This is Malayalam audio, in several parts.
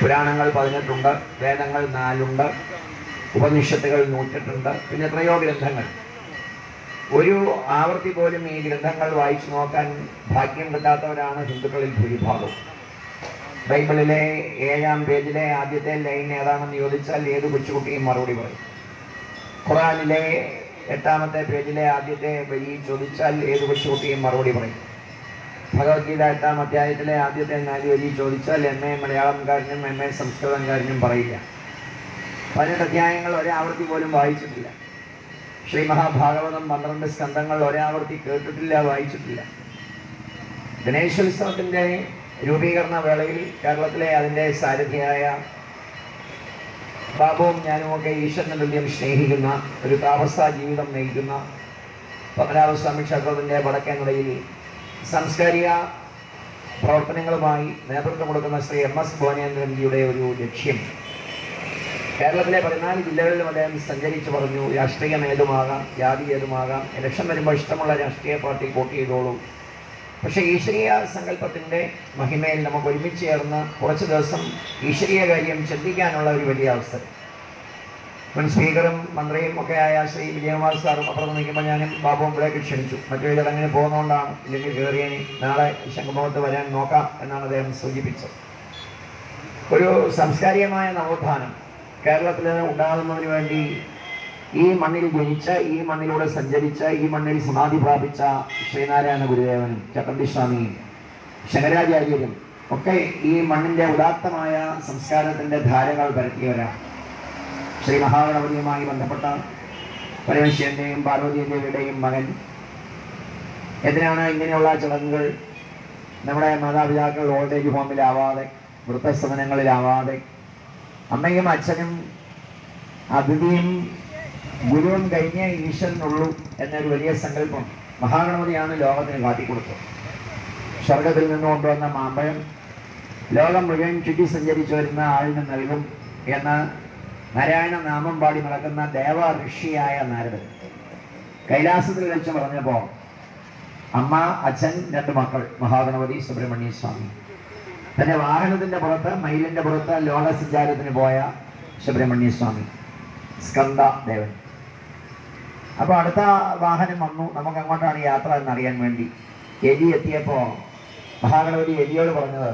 പുരാണങ്ങൾ പതിനെട്ടുണ്ട് വേദങ്ങൾ നാലുണ്ട് ഉപനിഷത്തുകൾ നൂറ്റെട്ടുണ്ട് പിന്നെ എത്രയോ ഗ്രന്ഥങ്ങൾ. ഒരു ആവർത്തി പോലും ഈ ഗ്രന്ഥങ്ങൾ വായിച്ചു നോക്കാൻ ഭാഗ്യം കിട്ടാത്തവരാണ് ഹിന്ദുക്കളിൽ ഭൂരിഭാഗം ബൈബിളിലെ ഏഴാം പേജിലെ ആദ്യത്തെ ലൈൻ ഏതാണെന്ന് ചോദിച്ചാൽ ഏത് കൊച്ചുകുട്ടിയും മറുപടി പറയും. ഖുറാനിലെ എട്ടാമത്തെ പേജിലെ ആദ്യത്തെ വരി ചോദിച്ചാൽ ഏത് കൊച്ചുകുട്ടിയും മറുപടി പറയും. ഭഗവത്ഗീത എട്ടാം അധ്യായത്തിലെ ആദ്യത്തെ നാല് വരി ചോദിച്ചാൽ എം എ മലയാളംകാരനും എം എ സംസ്കൃതംകാരനും പറയില്ല. പതിനെട്ട് അധ്യായങ്ങൾ ഒരാവർത്തി പോലും വായിച്ചിട്ടില്ല. ശ്രീ മഹാഭാഗവതം പന്ത്രണ്ട് സ്കന്ധങ്ങൾ ഒരാവർത്തി കേട്ടിട്ടില്ല വായിച്ചിട്ടില്ല. ഗണേശോത്സവത്തിന്റെ രൂപീകരണ വേളയിൽ കേരളത്തിലെ അതിന്റെ സാരഥിയായ ബാബുവും ഞാനുമൊക്കെ ഈശ്വരനെ തുല്യം സ്നേഹിക്കുന്ന ഒരു താമസ ജീവിതം നയിക്കുന്ന പത്മനാഭസ്വാമി ക്ഷേത്രത്തിന്റെ വടക്കേനടയിൽ സാംസ്കാരിക പ്രവർത്തനങ്ങളുമായി നേതൃത്വം കൊടുക്കുന്ന ശ്രീ എം എസ് ഭുവനേന്ദ്രൻജിയുടെ ഒരു ലക്ഷ്യം. കേരളത്തിലെ പതിനാല് ജില്ലകളിലും അദ്ദേഹം സഞ്ചരിച്ച് പറഞ്ഞു രാഷ്ട്രീയം ഏതുമാകാം ജാതി ഏതുമാകാം ഇലക്ഷൻ വരുമ്പോൾ ഇഷ്ടമുള്ള രാഷ്ട്രീയ പാർട്ടി വോട്ട് ചെയ്തോളൂ. പക്ഷേ ഈശ്വരീയ സങ്കല്പത്തിന്റെ മഹിമയിൽ നമുക്ക് ഒരുമിച്ച് ചേർന്ന് കുറച്ച് ദിവസം ഈശ്വരീയ കാര്യം ചിന്തിക്കാനുള്ള ഒരു വലിയ അവസരം. മുൻ സ്പീക്കറും മന്ത്രിയും ഒക്കെ ആയ ശ്രീ വിജയകുമാർ സാറും അപ്പുറത്ത് നിൽക്കുമ്പോൾ ഞാനും ബാബുവും ഇവിടേക്ക് ക്ഷണിച്ചു. മറ്റൊരു ചടങ്ങിന് പോകുന്നതുകൊണ്ടാണ് ഇല്ലെങ്കിൽ കയറിയനി നാളെ ശംഖുമുഖത്ത് വരാൻ നോക്കാം എന്നാണ് അദ്ദേഹം സൂചിപ്പിച്ചത്. ഒരു സംസ്കാരികമായ നവോത്ഥാനം കേരളത്തിൽ ഉണ്ടാകുന്നതിന് വേണ്ടി ഈ മണ്ണിൽ ജനിച്ച ഈ മണ്ണിലൂടെ സഞ്ചരിച്ച ഈ മണ്ണിൽ സമാധി പ്രാപിച്ച ശ്രീനാരായണ ഗുരുദേവനും ചട്ടമ്പി സ്വാമിയും ശങ്കരാചാര്യരും ഒക്കെ ഈ മണ്ണിന്റെ ഉദാത്തമായ സംസ്കാരത്തിന്റെ ധാരകൾ പരത്തിയവരാണ്. ശ്രീ മഹാഗണപതിയുമായി ബന്ധപ്പെട്ട പരമശിവന്റെയും പാർവതി ദേവിയുടെയും മകൻ. എന്തിനാണ് ഇങ്ങനെയുള്ള ചടങ്ങുകൾ? നമ്മുടെ മാതാപിതാക്കൾ ഓൾഡ് ഏജ് ഹോമിലാവാതെ വൃദ്ധസദനങ്ങളിലാവാതെ അമ്മയും അച്ഛനും അതിഥിയും ഗുരുവും കഴിഞ്ഞ ഈശ്വരനുള്ളൂ എന്നൊരു വലിയ സങ്കല്പം മഹാഗണപതിയാണ് ലോകത്തിന് കാട്ടിക്കൊടുത്തത്. സ്വർഗത്തിൽ നിന്ന് കൊണ്ടുവന്ന മാമ്പഴം ലോകം മുഴുവൻ ചുറ്റി സഞ്ചരിച്ചു വരുന്ന ആളിന് നൽകും എന്ന് നാരായണ നാമം പാടി നടക്കുന്ന ദേവ ഋഷിയായ നാരദൻ. കൈലാസത്തിൽ വെച്ച് പറഞ്ഞപ്പോൾ അമ്മ അച്ഛൻ രണ്ട് മക്കൾ മഹാഗണപതി സുബ്രഹ്മണ്യ സ്വാമി. തന്റെ വാഹനത്തിന്റെ പുറത്ത് മയിലിന്റെ പുറത്ത് ലോകസഞ്ചാരത്തിന് പോയ സുബ്രഹ്മണ്യ സ്വാമി സ്കന്ദ ദേവൻ. അപ്പോൾ അടുത്ത വാഹനം വന്നു. നമുക്ക് അങ്ങോട്ടാണ് യാത്ര എന്നറിയാൻ വേണ്ടി. എലി എത്തിയപ്പോൾ മഹാഗണപതി എലിയോട് പറഞ്ഞത്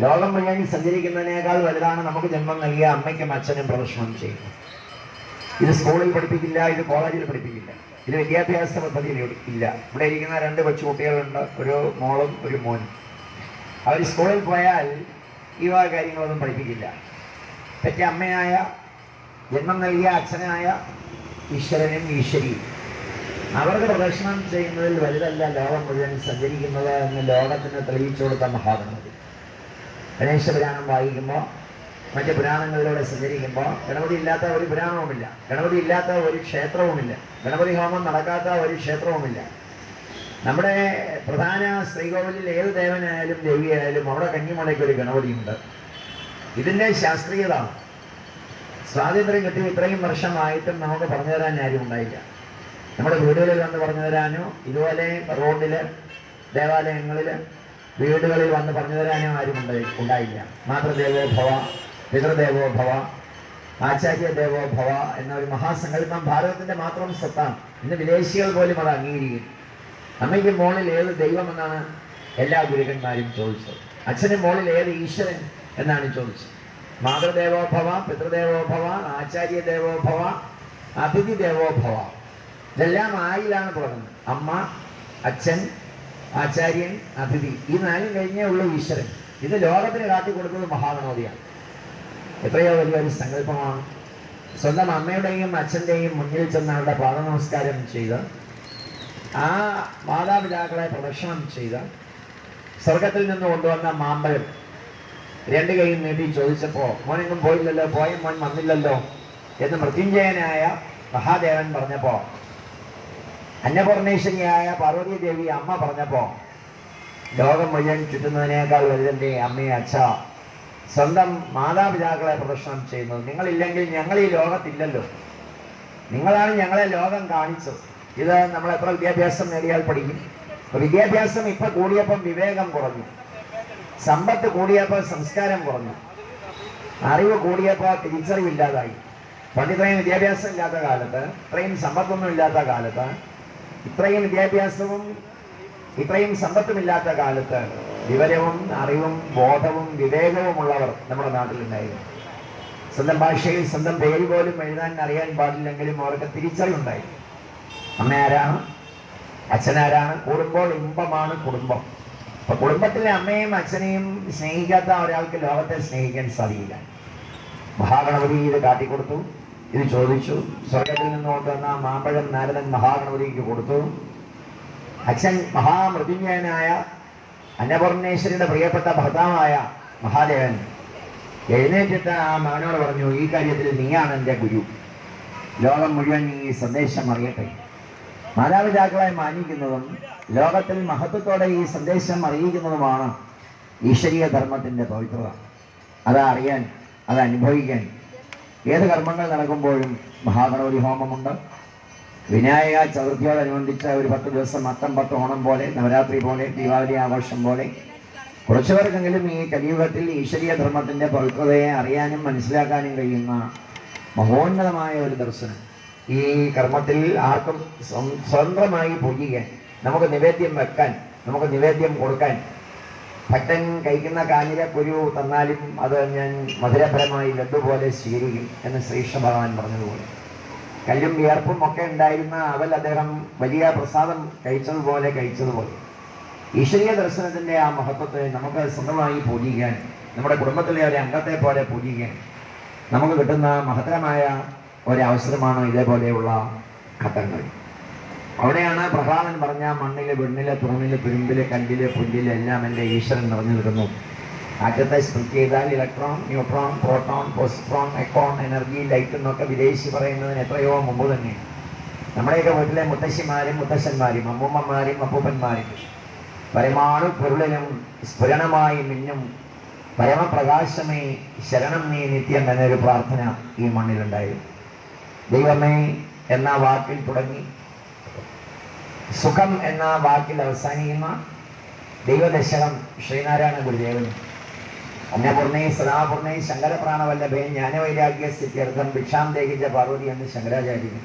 ലോകം മുഴുവൻ സഞ്ചരിക്കുന്നതിനേക്കാൾ വലുതാണ് നമുക്ക് ജന്മം നൽകിയ അമ്മയ്ക്കും അച്ഛനും പ്രദർശനം ചെയ്യുന്നത്. ഇത് സ്കൂളിൽ പഠിപ്പിക്കില്ല ഇത് കോളേജിൽ പഠിപ്പിക്കില്ല. ഇത് വിദ്യാഭ്യാസ പദ്ധതിയിൽ ഇല്ല. ഇവിടെ ഇരിക്കുന്ന രണ്ട് കൊച്ചുകുട്ടികളുണ്ട് ഒരു മോളും ഒരു മോനും. അവർ സ്കൂളിൽ പോയാൽ ഈ വക കാര്യങ്ങളൊന്നും പഠിപ്പിക്കില്ല. പെറ്റ അമ്മയായ ജന്മം നൽകിയ അച്ഛനായ ഈശ്വരനും ഈശ്വരിയും. അവർക്ക് പ്രദർശനം ചെയ്യുന്നതിൽ വലുതല്ല ലോകം മുഴുവൻ സഞ്ചരിക്കുന്നത് എന്ന് ലോകത്തിന് തെളിയിച്ചു കൊടുത്ത മഹാഗണപതി. ഗണേശ പുരാണം വായിക്കുമ്പോൾ മറ്റ് പുരാണങ്ങളിലൂടെ സഞ്ചരിക്കുമ്പോൾ ഗണപതി ഇല്ലാത്ത ഒരു പുരാണവുമില്ല. ഗണപതി ഇല്ലാത്ത ഒരു ക്ഷേത്രവുമില്ല. ഗണപതി ഹോമം നടക്കാത്ത ഒരു ക്ഷേത്രവുമില്ല. നമ്മുടെ പ്രധാന ശ്രീകോവിലിൽ ഏത് ദേവനായാലും ദേവിയായാലും അവിടെ കഞ്ഞിമലയ്ക്ക് ഒരു ഗണപതിയുണ്ട്. ഇതിന്റെ ശാസ്ത്രീയത സ്വാതന്ത്ര്യം കിട്ടി ഇത്രയും വർഷമായിട്ടും നമുക്ക് പറഞ്ഞു തരാൻ ആരും ഉണ്ടായില്ല. നമ്മുടെ വീടുകളിൽ വന്ന് പറഞ്ഞു തരാനോ ഇതുപോലെ റോഡിൽ ദേവാലയങ്ങളിൽ വീടുകളിൽ വന്ന് പറഞ്ഞു തരാനും ആരും ഉണ്ടായി ഉണ്ടായില്ല. മാതൃദേവോ ഭവ പിതൃദേവോ ഭവ ആചാര്യ ദേവോ ഭവ എന്ന ഒരു മഹാസങ്കല്പം ഭാരതത്തിന്റെ മാത്രം സ്വത്താണ്. ഇന്ന് വിദേശികൾ പോലും അത് അംഗീകരിക്കും അമ്മയ്ക്ക് മോളിൽ ഏത് ദൈവമെന്നാണ് എല്ലാ ഗുരുക്കന്മാരും ചോദിച്ചത്. അച്ഛന് മോളിൽ ഏത് ഈശ്വരൻ എന്നാണ് ചോദിച്ചത്. മാതൃദേവോ ഭവ പിതൃദേവോ ഭവ ആചാര്യ ദേവോ ഭവ അതിഥി ദേവോ ഭവ. ഇതെല്ലാം ആയിലാണ് തുടങ്ങുന്നത്. അമ്മ അച്ഛൻ ആചാര്യൻ അതിഥി ഈ നാലും കഴിഞ്ഞേ ഉള്ളൂ ഈശ്വരൻ. ഇത് ലോകത്തിന് കാട്ടിക്കൊടുക്കുന്നത് മഹാഗണപതിയാണ്. എത്രയോ വലിയൊരു സങ്കല്പമാണ്. സ്വന്തം അമ്മയുടെയും അച്ഛന്റെയും മുന്നിൽ ചെന്ന് അവരുടെ പാദനമസ്കാരം ചെയ്ത് ആ മാതാപിതാക്കളെ പ്രദക്ഷിണം ചെയ്ത് സ്വർഗത്തിൽ നിന്ന് കൊണ്ടുവന്ന മാമ്പഴം രണ്ട് കൈയും നീട്ടി ചോദിച്ചപ്പോൾ മോനെങ്ങും പോയില്ലല്ലോ? പോയ മോൻ വന്നില്ലല്ലോ? എന്ന് മൃത്യുഞ്ജയനായ മഹാദേവൻ പറഞ്ഞപ്പോൾ അന്നപൂർണേശ്വരിയായ പാർവതി ദേവി അമ്മ പറഞ്ഞപ്പോൾ ലോകം മുഴുവൻ ചുറ്റുന്നതിനേക്കാൾ വലുതന്റെ അമ്മയെ അച്ഛ സ്വന്തം മാതാപിതാക്കളെ പ്രദർശനം ചെയ്യുന്നത് നിങ്ങളില്ലെങ്കിൽ ഞങ്ങൾ ഈ ലോകത്തില്ലല്ലോ. നിങ്ങളാണ് ഞങ്ങളെ ലോകം കാണിച്ചത്. ഇത് നമ്മൾ എത്ര വിദ്യാഭ്യാസം നേടിയാൽ പഠിക്കും? വിദ്യാഭ്യാസം ഇപ്പൊ കൂടിയപ്പം വിവേകം കുറഞ്ഞു. സമ്പത്ത് കൂടിയപ്പോൾ സംസ്കാരം കുറഞ്ഞു. അറിവ് കൂടിയപ്പോൾ തിരിച്ചറിവില്ലാതായി. പണ്ട് ഇത്രയും വിദ്യാഭ്യാസം ഇല്ലാത്ത കാലത്ത് ഇത്രയും സമ്പത്തൊന്നും ഇല്ലാത്ത കാലത്ത് ഇത്രയും വിദ്യാഭ്യാസവും ഇത്രയും സമ്പത്തുമില്ലാത്ത കാലത്ത് വിവരവും അറിവും ബോധവും വിവേകവുമുള്ളവർ നമ്മുടെ നാട്ടിലുണ്ടായിരുന്നു. സ്വന്തം ഭാഷയിൽ സ്വന്തം പേര് പോലും എഴുതാൻ അറിയാൻ പാടില്ലെങ്കിലും അവർക്ക് തിരിച്ചറിവുണ്ടായി. അമ്മ ആരാണ് അച്ഛനാരാണ്? കൂടുമ്പോൾ ഇമ്പമാണ് കുടുംബം. അപ്പൊ കുടുംബത്തിലെ അമ്മയും അച്ഛനെയും സ്നേഹിക്കാത്ത ഒരാൾക്ക് ലോകത്തെ സ്നേഹിക്കാൻ സാധിക്കില്ല. മഹാഗണപതി ഇത് കാട്ടിക്കൊടുത്തു. ഇത് ചോദിച്ചു സ്വർഗത്തിൽ നിന്നുകൊണ്ട് വന്ന മാമ്പഴം നാരദൻ മഹാഗണപതിക്ക് കൊടുത്തു. അച്ഛൻ മഹാമൃതിന്യനായ അന്നപൂർണേശ്വരിയുടെ പ്രിയപ്പെട്ട ഭർത്താവായ മഹാദേവൻ എഴുന്നേറ്റിട്ട് ആ മകനോട് പറഞ്ഞു ഈ കാര്യത്തിൽ നീയാണ് എന്റെ ഗുരു. ലോകം മുഴുവൻ ഈ സന്ദേശം അറിയട്ടെ. മാതാപിതാക്കളെ മാനിക്കുന്നതും ലോകത്തിൽ മഹത്വത്തോടെ ഈ സന്ദേശം അറിയിക്കുന്നതുമാണ് ഈശ്വരീയ ധർമ്മത്തിന്റെ പവിത്രത. അത് അറിയാൻ അത് അനുഭവിക്കാൻ ഏത് കർമ്മങ്ങൾ നടക്കുമ്പോഴും മഹാഗണപതി ഹോമമുണ്ട്. വിനായക ചതുർത്ഥിയോടനുബന്ധിച്ച ഒരു പത്ത് ദിവസം അത്തം പത്ത് ഓണം പോലെ നവരാത്രി പോലെ ദീപാവലി ആഘോഷം പോലെ. കുറച്ചു പേർക്കെങ്കിലും ഈ കലിയുഗത്തിൽ ഈശ്വരീയ ധർമ്മത്തിന്റെ പവിത്രതയെ അറിയാനും മനസ്സിലാക്കാനും കഴിയുന്ന മഹോന്നതമായ ഒരു ദർശനം. ഈ കർമ്മത്തിൽ ആർക്കും സ്വം- സ്വതന്ത്രമായി പൂജിക്കാൻ നമുക്ക് നിവേദ്യം വെക്കാൻ നമുക്ക് നിവേദ്യം കൊടുക്കാൻ ഭക്തൻ കഴിക്കുന്ന കാഞ്ഞിര കുരു തന്നാലും അത് ഞാൻ മധുരപരമായി ലഡു പോലെ സ്വീകരിക്കും എന്ന് ശ്രീകൃഷ്ണ ഭഗവാൻ പറഞ്ഞതുപോലെ. കല്ലും വിയർപ്പും ഒക്കെ ഉണ്ടായിരുന്ന അവൽ അദ്ദേഹം വലിയ പ്രസാദം കഴിച്ചതുപോലെ കഴിച്ചതുപോലെ. ഈശ്വരീയ ദർശനത്തിന്റെ ആ മഹത്വത്തെ നമുക്ക് സ്വന്തമായി പൂജിക്കാൻ നമ്മുടെ കുടുംബത്തിലെ ഒരു അംഗത്തെ പോലെ പൂജിക്കാൻ നമുക്ക് കിട്ടുന്ന മഹത്തരമായ ഒരവസരമാണ് ഇതേപോലെയുള്ള ഘട്ടങ്ങൾ. അവിടെയാണ് പ്രഹ്ലാദൻ പറഞ്ഞ മണ്ണിൽ വെണ്ണിൽ തൂണിൽ തുരുമ്പിൽ കല്ലിൽ പുല്ലിൽ എല്ലാം എന്റെ ഈശ്വരൻ നിറഞ്ഞു നിൽക്കുന്നു. ആറ്റത്തെ സ്പ്ലിറ്റ് ചെയ്താൽ ഇലക്ട്രോൺ ന്യൂട്രോൺ പ്രോട്ടോൺ പോസിട്രോൺ എക്കോൺ എനർജി ലൈറ്റ് എന്നൊക്കെ വിദേശി പറയുന്നതിന് എത്രയോ മുമ്പ് തന്നെ. നമ്മുടെയൊക്കെ വീട്ടിലെ മുത്തശ്ശിമാരും മുത്തശ്ശന്മാരും അമ്മൂമ്മമാരും അപ്പൂപ്പന്മാരും പരമാണു പൊരുളിലും സ്ഫുരണമായി മിന്നും പരമപ്രകാശമേ ശരണം നീ നിത്യം എന്നൊരു പ്രാർത്ഥന ഈ മണ്ണിലുണ്ടായിരുന്നു. ദൈവമേ എന്ന വാക്കിൽ തുടങ്ങി. സുഖം എന്ന വാക്കിൽ അവസാനിക്കുന്ന ദൈവദശകം ശ്രീനാരായണ ഗുരുദേവൻ. അന്നപൂർണേ സദാപൂർണേ ശങ്കരപ്രാണവല്ലഭേ ജ്ഞാനവൈരാഗ്യ സ്ഥിത്യർത്ഥം ഭിക്ഷാം ദേഹിച്ച പാർവതി എന്ന് ശങ്കരാചാര്യൻ.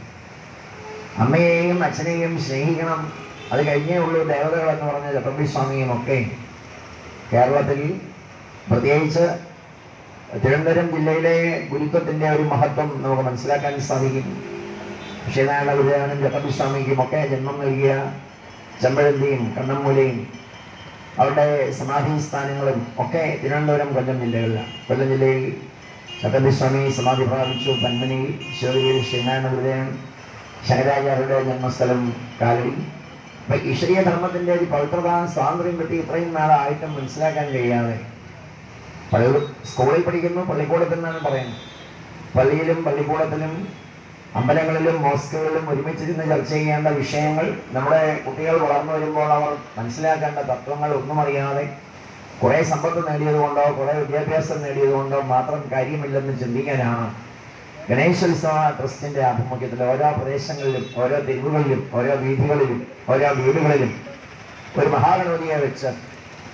അമ്മയെയും അച്ഛനെയും സ്നേഹിക്കണം. അത് കഴിഞ്ഞേ ഉള്ളൂ ദേവതകൾ എന്ന് പറഞ്ഞ ചട്ടമ്പി സ്വാമിയും ഒക്കെ. കേരളത്തിൽ പ്രത്യേകിച്ച് തിരുവനന്തപുരം ജില്ലയിലെ ഗുരുത്വത്തിന്റെ ഒരു മഹത്വം നമുക്ക് മനസ്സിലാക്കാൻ സാധിക്കും. ശ്രീനാരായണ ഗുരുദേവനും ചട്ടമ്പി സ്വാമിക്കും ഒക്കെ ജന്മം നൽകിയ ചെമ്പഴന്തിയും കണ്ണമ്മൂലയും അവരുടെ സമാധി സ്ഥാനങ്ങളും ഒക്കെ തിരുവനന്തപുരം കൊല്ലം ജില്ലകളിലാണ്. കൊല്ലം ജില്ലയിൽ ജഗതിസ്വാമി സമാധി പ്രാപിച്ചു. പന്മനി ശിവഗിരിയിൽ ശ്രീനാരായണ ഗുരുദേവൻ ശങ്കരാചാര്യരുടെ ജന്മസ്ഥലം കാലടി. അപ്പൊ ഈശ്വരീയ ധർമ്മത്തിന്റെ ഒരു പവിത്രത സ്വാതന്ത്ര്യം കിട്ടി ഇത്രയും നാളായിട്ടും മനസ്സിലാക്കാൻ കഴിയാതെ പലരും സ്കൂളിൽ പഠിക്കുന്നു പള്ളിക്കൂടത്തിൽ നിന്നാണ് പറയുന്നത്. പള്ളിയിലും പള്ളിക്കൂടത്തിലും അമ്പലങ്ങളിലും മോസ്കുകളിലും ഒരുമിച്ചിരുന്ന് ചർച്ച ചെയ്യേണ്ട വിഷയങ്ങൾ നമ്മുടെ കുട്ടികൾ വളർന്നു വരുമ്പോൾ അവർ മനസ്സിലാക്കേണ്ട തത്വങ്ങൾ ഒന്നും അറിയാതെ കുറേ സമ്പത്ത് നേടിയതുകൊണ്ടോ കുറേ വിദ്യാഭ്യാസം നേടിയതുകൊണ്ടോ മാത്രം കാര്യമില്ലെന്ന് ചിന്തിക്കാനാണ് ഗണേശോത്സവ ട്രസ്റ്റിന്റെ ആഭിമുഖ്യത്തിൽ ഓരോ പ്രദേശങ്ങളിലും ഓരോ തെരുവുകളിലും ഓരോ വീഥികളിലും ഓരോ വീടുകളിലും ഒരു മഹാഗണപതിയെ വെച്ച്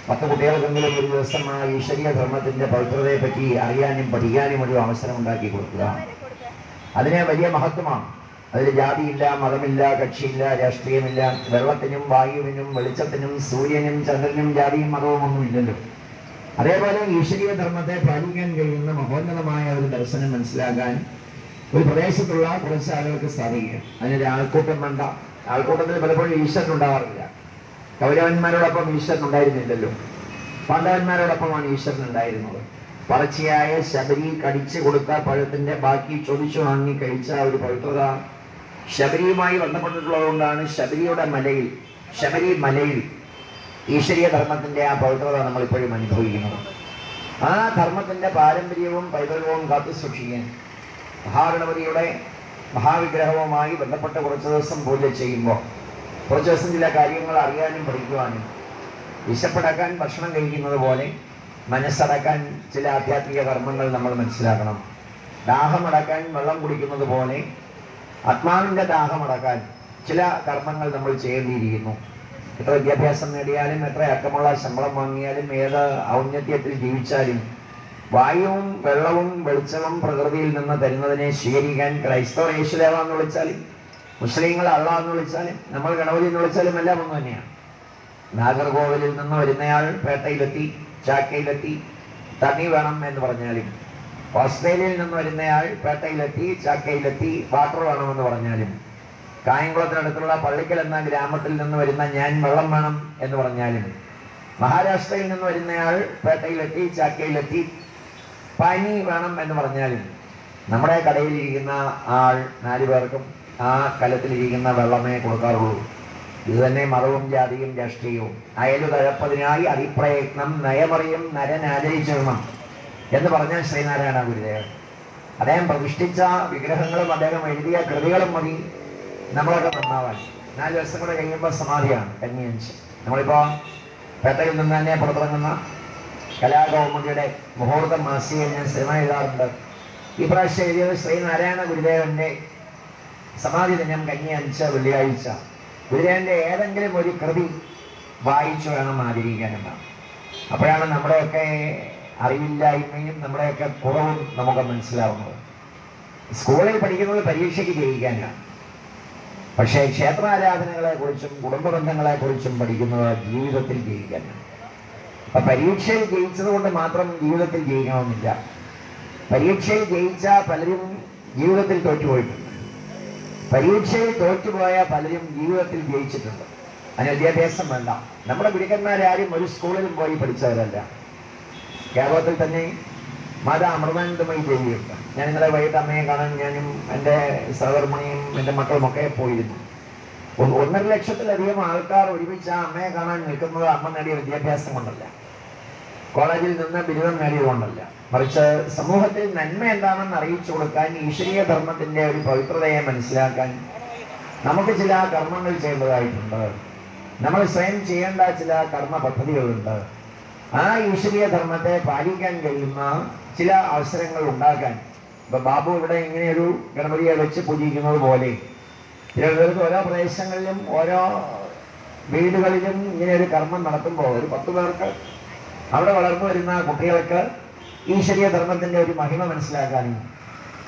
പത്ത് കുട്ടികൾക്കെങ്കിലും ഒരു ദിവസം ആ ഈശ്വരീയ ധർമ്മത്തിന്റെ പവിത്രതയെ പറ്റി അറിയാനും പഠിക്കാനും ഒരു അവസരം ഉണ്ടാക്കി കൊടുക്കുക. അതിന് വലിയ മഹത്വമാണ്. അതിൽ ജാതിയില്ല മതമില്ല കക്ഷിയില്ല രാഷ്ട്രീയമില്ല വെള്ളത്തിനും വായുവിനും വെളിച്ചത്തിനും സൂര്യനും ചന്ദ്രനും ജാതിയും മതവും ഒന്നും ഇല്ലല്ലോ. അതേപോലെ ഈശ്വരീയ ധർമ്മത്തെ പാലിക്കാൻ കഴിയുന്ന മഹോന്നതമായ ഒരു ദർശനം മനസ്സിലാക്കാൻ ഒരു പ്രദേശത്തുള്ള കുറച്ച് ആളുകൾക്ക് സാധിക്കുക. അതിനൊരു ആൾക്കൂട്ടം വേണ്ട. ആൾക്കൂട്ടത്തിൽ പലപ്പോഴും ഈശ്വരൻ ഉണ്ടാവാറില്ല. കൗരവന്മാരോടൊപ്പം ഈശ്വരൻ ഉണ്ടായിരുന്നില്ലല്ലോ. പാണ്ഡവന്മാരോടൊപ്പമാണ് ഈശ്വരൻ ഉണ്ടായിരുന്നത്. പറച്ചിയായ ശബരി കടിച്ചു കൊടുത്ത പഴത്തിന്റെ ബാക്കി ചോദിച്ചു വാങ്ങി കഴിച്ച ഒരു പവിത്രത ശബരിയുമായി ബന്ധപ്പെട്ടിട്ടുള്ളത് കൊണ്ടാണ് ശബരിയുടെ മലയിൽ ശബരി മലയിൽ ഈശ്വരീയ ധർമ്മത്തിന്റെ ആ പവിത്രത നമ്മൾ ഇപ്പോഴും അനുഭവിക്കുന്നത്. ആ ധർമ്മത്തിന്റെ പാരമ്പര്യവും പൈതൃകവും കാത്തു സൂക്ഷിക്കാൻ മഹാഗണപതിയുടെ മഹാവിഗ്രഹവുമായി ബന്ധപ്പെട്ട കുറച്ച് ദിവസം പൂജ ചെയ്യുമ്പോൾ കുറച്ച് ദിവസം ചില കാര്യങ്ങൾ അറിയാനും പഠിക്കുവാനും വിശപ്പടക്കാൻ ഭക്ഷണം കഴിക്കുന്നത് പോലെ മനസ്സടക്കാൻ ചില ആധ്യാത്മിക കർമ്മങ്ങൾ നമ്മൾ മനസ്സിലാക്കണം. ദാഹമടക്കാൻ വെള്ളം കുടിക്കുന്നത് പോലെ ആത്മാവിന്റെ ദാഹമടക്കാൻ ചില കർമ്മങ്ങൾ നമ്മൾ ചെയ്യേണ്ടിയിരിക്കുന്നു. എത്ര വിദ്യാഭ്യാസം നേടിയാലും എത്ര അക്കമുള്ള ശമ്പളം വാങ്ങിയാലും ഏത് ഔന്നത്യത്തിൽ ജീവിച്ചാലും വായുവും വെള്ളവും വെളിച്ചവും പ്രകൃതിയിൽ നിന്ന് തരുന്നതിനെ സ്വീകരിക്കാൻ ക്രൈസ്തവർ യേശുദേവ എന്ന് വിളിച്ചാലും മുസ്ലിങ്ങൾ അള്ള എന്ന് വിളിച്ചാലും നമ്മൾ ഗണപതി എന്ന് വിളിച്ചാലും എല്ലാം ഒന്ന് തന്നെയാണ് നാഗർകോവിലിൽ നിന്ന് വരുന്നയാൾ പേട്ടയിലെത്തി ചാക്കയിലെത്തി തണ്ണി വേണം എന്ന് പറഞ്ഞാലും. ഓസ്ട്രേലിയയിൽ നിന്ന് വരുന്നയാൾ പേട്ടയിലെത്തി ചാക്കയിലെത്തി വാട്ടർ വേണമെന്ന് പറഞ്ഞാലും. കായംകുളത്തിനടുത്തുള്ള പള്ളിക്കൽ എന്ന ഗ്രാമത്തിൽ നിന്ന് വരുന്ന ഞാൻ വെള്ളം വേണം എന്ന് പറഞ്ഞാലും. മഹാരാഷ്ട്രയിൽ നിന്ന് വരുന്നയാൾ പേട്ടയിലെത്തി ചാക്കയിലെത്തി പനി വേണം എന്ന് പറഞ്ഞാലും. നമ്മുടെ കടയിലിരിക്കുന്ന ആൾ നാലു പേർക്കും ആ കലത്തിലിരിക്കുന്ന വെള്ളമേ കൊടുക്കാറുള്ളൂ. ഇത് തന്നെ മതവും ജാതിയും രാഷ്ട്രീയവും. അയലു തഴപ്പതിനായി അതിപ്രയത്നം നയമറിയും നരൻ ആചരിച്ചിടണം എന്ന് പറഞ്ഞ ശ്രീനാരായണ ഗുരുദേവൻ. അദ്ദേഹം പ്രതിഷ്ഠിച്ച വിഗ്രഹങ്ങളും അദ്ദേഹം എഴുതിയ കൃതികളും മതി. നമ്മളൊക്കെ നന്നാവാൻ നാല് ദിവസം കൂടെ കഴിയുമ്പോൾ സമാധിയാണ് കന്യാഞ്ച്. നമ്മളിപ്പോ പേട്ടയിൽ നിന്ന് തന്നെ പുറത്തിറങ്ങുന്ന കലാകൗമുദിയുടെ മുഹൂർത്തം മാസികയിൽ ഞാൻ സിനിമ എഴുതാറുണ്ട്. ഈ പ്രാവശ്യം എഴുതിയത് ശ്രീനാരായണ ഗുരുദേവന്റെ സമാധി ദിനം കന്നി അഞ്ച് വെള്ളിയാഴ്ച. ഗുരുദേവന്റെ ഏതെങ്കിലും ഒരു കൃതി വായിച്ചു വേണം ആചരിക്കാനെന്നാണ് അപ്പോഴാണ് നമ്മുടെയൊക്കെ അറിവില്ലായ്മയും നമ്മുടെയൊക്കെ കുറവും നമുക്ക് മനസ്സിലാവുന്നത്. സ്കൂളിൽ പഠിക്കുന്നത് പരീക്ഷയ്ക്ക് ജയിക്കാനാണ് പക്ഷേ ക്ഷേത്രാരാധനകളെ കുറിച്ചും കുടുംബ ബന്ധങ്ങളെ കുറിച്ചും പഠിക്കുന്നത് ജീവിതത്തിൽ ജയിക്കാനാണ് അപ്പൊ പരീക്ഷയിൽ ജയിച്ചത് കൊണ്ട് മാത്രം ജീവിതത്തിൽ ജയിക്കണമെന്നില്ല. പരീക്ഷയിൽ ജയിച്ച പലരും ജീവിതത്തിൽ തോറ്റുപോയിട്ടുണ്ട്. പരീക്ഷയിൽ തോറ്റുപോയ പലരും ജീവിതത്തിൽ ജയിച്ചിട്ടുണ്ട്. അതിന് വിദ്യാഭ്യാസം വേണ്ട. നമ്മുടെ ഗുരുക്കന്മാരാരും ഒരു സ്കൂളിലും പോയി പഠിച്ചവരല്ല. കേരളത്തിൽ തന്നെ മാതാ അമൃതാനന്ദമയി ദേവിയുണ്ട് ഞാൻ ഇന്നലെ വൈകിട്ട് അമ്മയെ കാണാൻ ഞാനും എന്റെ സഹധർമ്മിണിയും എന്റെ മക്കളുമൊക്കെ പോയിരുന്നു. ഒന്ന് ഒന്നര ലക്ഷത്തിലധികം ആൾക്കാർ ഒരുമിച്ച് ആ അമ്മയെ കാണാൻ നിൽക്കുന്നത് അമ്മ നേടിയ വിദ്യാഭ്യാസം കൊണ്ടല്ല. കോളേജിൽ നിന്ന് ബിരുദം നേടിയതുകൊണ്ടല്ല. മറിച്ച് സമൂഹത്തിൽ നന്മ എന്താണെന്ന് അറിയിച്ചു കൊടുക്കാൻ ഈശ്വരീയ ധർമ്മത്തിന്റെ ഒരു പവിത്രതയെ മനസ്സിലാക്കാൻ നമുക്ക് ചില കർമ്മങ്ങൾ ചെയ്യേണ്ടതായിട്ടുണ്ട്. നമ്മൾ സ്വയം ചെയ്യേണ്ട ചില കർമ്മ പദ്ധതികളുണ്ട്. ആ ഈശ്വരീയ ധർമ്മത്തെ പാലിക്കാൻ കഴിയുന്ന ചില അവസരങ്ങൾ ഉണ്ടാക്കാൻ. ഇപ്പൊ ബാബു ഇവിടെ ഇങ്ങനെ ഒരു ഗണപതിയെ വെച്ച് പൂജിക്കുന്നത് പോലെ തിരുവനന്തപുരത്ത് ഓരോ പ്രദേശങ്ങളിലും ഓരോ വീടുകളിലും ഇങ്ങനെ ഒരു കർമ്മം നടത്തുമ്പോൾ ഒരു പത്ത് പേർക്ക് അവിടെ വളർന്നു വരുന്ന കുട്ടികൾക്ക് ഈശ്വരീയ ധർമ്മത്തിന്റെ ഒരു മഹിമ മനസ്സിലാക്കാനും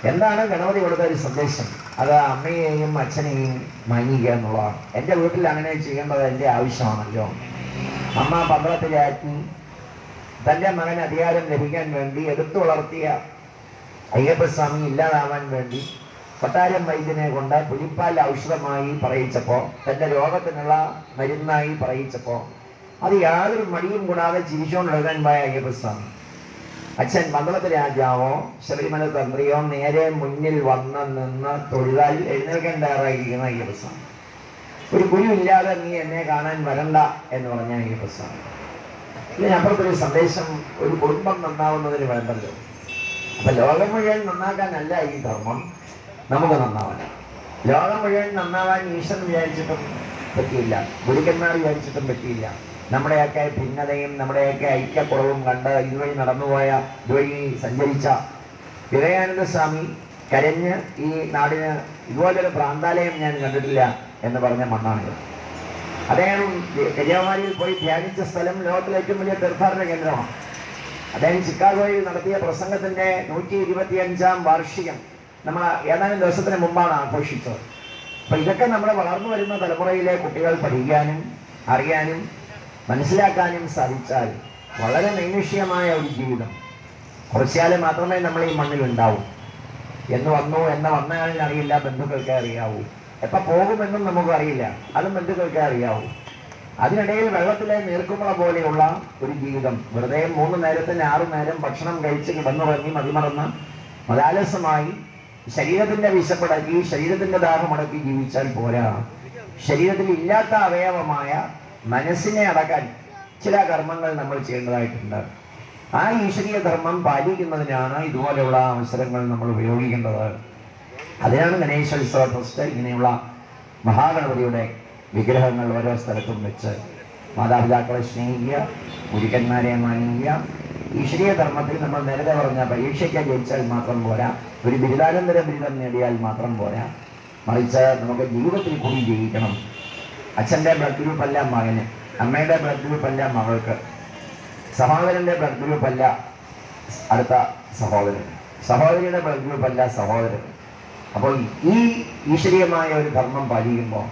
എന്താണ് ഗണപതി കൊടുത്ത ഒരു സന്ദേശം? അത് അമ്മയെയും അച്ഛനെയും മാനിക്കുക എന്നുള്ളതാണ്. എന്റെ വീട്ടിൽ അങ്ങനെ ചെയ്യേണ്ടത് എന്റെ ആവശ്യമാണല്ലോ. അമ്മ പന്ത്രത്തിലാക്കി തന്റെ മകൻ അധികാരം ലഭിക്കാൻ വേണ്ടി എടുത്തു വളർത്തിയ അയ്യപ്പസ്വാമി ഇല്ലാതാവാൻ വേണ്ടി കൊട്ടാരം വൈദ്യനെ കൊണ്ട് പുലിപ്പാൽ ഔഷധമായി പറയിച്ചപ്പോൾ തന്റെ രോഗത്തിനുള്ള മരുന്നായി പറയിച്ചപ്പോൾ അത് യാതൊരു മടിയും കൂടാതെ ചിരിച്ചുകൊണ്ട് എഴുതാൻ പോയ അയ്യപ്പസ്വാമി. അച്ഛൻ പന്തളത്ത് രാജാവോ ശബരിമല തന്ത്രിയോ നേരെ മുന്നിൽ വന്ന് നിന്ന് തൊഴിലാൽ എഴുന്നേൽക്കാൻ തയ്യാറായിരിക്കുന്ന അയ്യപ്പസ്വാമി. ഒരു ഗുരുവില്ലാതെ നീ എന്നെ കാണാൻ വരണ്ട എന്ന് പറഞ്ഞ അയ്യപ്പസ്വാമി. ഇതിനപ്പുറത്തൊരു സന്ദേശം ഒരു കുടുംബം നന്നാവുന്നതിന് വേണ്ടല്ലോ. അപ്പൊ ലോകം മുഴുവൻ നന്നാക്കാനല്ല ഈ ധർമ്മം. നമുക്ക് നന്നാവാൻ. ലോകം മുഴുവൻ നന്നാവാൻ ഈശ്വരൻ വിചാരിച്ചിട്ടും പറ്റിയില്ല. ഗുരുക്കന്മാർ വിചാരിച്ചിട്ടും പറ്റിയില്ല. നമ്മുടെയൊക്കെ ഭിന്നതയും നമ്മുടെയൊക്കെ ഐക്യക്കുറവും കണ്ട് ഇതുവഴി നടന്നുപോയ ഇതുവഴി സഞ്ചരിച്ച വിവേകാനന്ദ സ്വാമി കരഞ്ഞ് ഈ നാടിന് ഇതുപോലൊരു പ്രാന്താലയം ഞാൻ കണ്ടിട്ടില്ല എന്ന് പറഞ്ഞ മണ്ണാണിത്. അദ്ദേഹം കന്യാകുമാരിയിൽ പോയി ധ്യാനിച്ച സ്ഥലം ലോകത്തിലെ ഏറ്റവും വലിയ തീർത്ഥാടന കേന്ദ്രമാണ്. അദ്ദേഹം ചിക്കാഗോയിൽ നടത്തിയ പ്രസംഗത്തിന്റെ നൂറ്റി ഇരുപത്തി അഞ്ചാം വാർഷികം നമ്മൾ ഏതാനും ദിവസത്തിന് മുമ്പാണ് ആഘോഷിച്ചത്. അപ്പൊ ഇതൊക്കെ നമ്മുടെ വളർന്നു വരുന്ന തലമുറയിലെ കുട്ടികൾ പഠിക്കാനും അറിയാനും മനസ്സിലാക്കാനും സാധിച്ചാൽ വളരെ നൈമിഷ്യമായ ഒരു ജീവിതം. കുറച്ചാൽ മാത്രമേ നമ്മൾ ഈ മണ്ണിൽ ഉണ്ടാവൂ. എന്ന് വന്നു എന്ന വന്നയാളിൽ അറിയില്ല ബന്ധുക്കൾക്ക് അറിയാവൂ. എപ്പോൾ പോകുമെന്നും നമുക്ക് അറിയില്ല. അതും ബന്ധുക്കൾക്ക് അറിയാവൂ. അതിനിടയിൽ വെള്ളത്തിലെ നീർക്കുമള പോലെയുള്ള ഒരു ജീവിതം. വെറുതെ മൂന്ന് നേരത്തിന് ആറു നേരം ഭക്ഷണം കഴിച്ച് കിടന്നുറങ്ങി മതിമറന്ന് മതാലസമായി ശരീരത്തിന്റെ വിശപ്പടക്കി ശരീരത്തിന്റെ ദാഹമടക്കി ജീവിച്ചാൽ പോരാ. ശരീരത്തിൽ ഇല്ലാത്ത അവയവമായ മനസ്സിനെ അടക്കാൻ ചില കർമ്മങ്ങൾ നമ്മൾ ചെയ്യേണ്ടതായിട്ടുണ്ട്. ആ ഈശ്വരീയ ധർമ്മം പാലിക്കുന്നതിനാണ് ഇതുപോലെയുള്ള അവസരങ്ങൾ നമ്മൾ ഉപയോഗിക്കേണ്ടത്. അതിനാണ് ഗണേശോത്സവ ട്രസ്റ്റ് ഇങ്ങനെയുള്ള മഹാഗണപതിയുടെ വിഗ്രഹങ്ങൾ ഓരോ സ്ഥലത്തും വെച്ച് മാതാപിതാക്കളെ സ്നേഹിക്കുക ഗുരുക്കന്മാരെ മാനിക്കുക. ഈശ്വരീയ ധർമ്മത്തിൽ നമ്മൾ നേരത്തെ പറഞ്ഞ പരീക്ഷയ്ക്ക് ജയിച്ചാൽ മാത്രം പോരാ ഒരു ബിരുദാനന്തര ബിരുദം നേടിയാൽ മാത്രം പോരാ. മറിച്ച് നമുക്ക് ജീവിതത്തിൽ കൂടി ജയിക്കണം അച്ഛന്റെ ബ്ലഡ് ഗ്രൂപ്പ് അല്ല മകന്. അമ്മയുടെ ബ്ലഡ് ഗ്രൂപ്പ് അല്ല മകൾക്ക്. സഹോദരന്റെ ബ്ലഡ് ഗ്രൂപ്പ് അല്ല അടുത്ത സഹോദരൻ. സഹോദരിയുടെ ബ്ലഡ് ഗ്രൂപ്പ് അല്ല സഹോദരൻ. അപ്പോൾ ഈ ഈശ്വരീയമായ ഒരു ധർമ്മം പാലിക്കുമ്പോൾ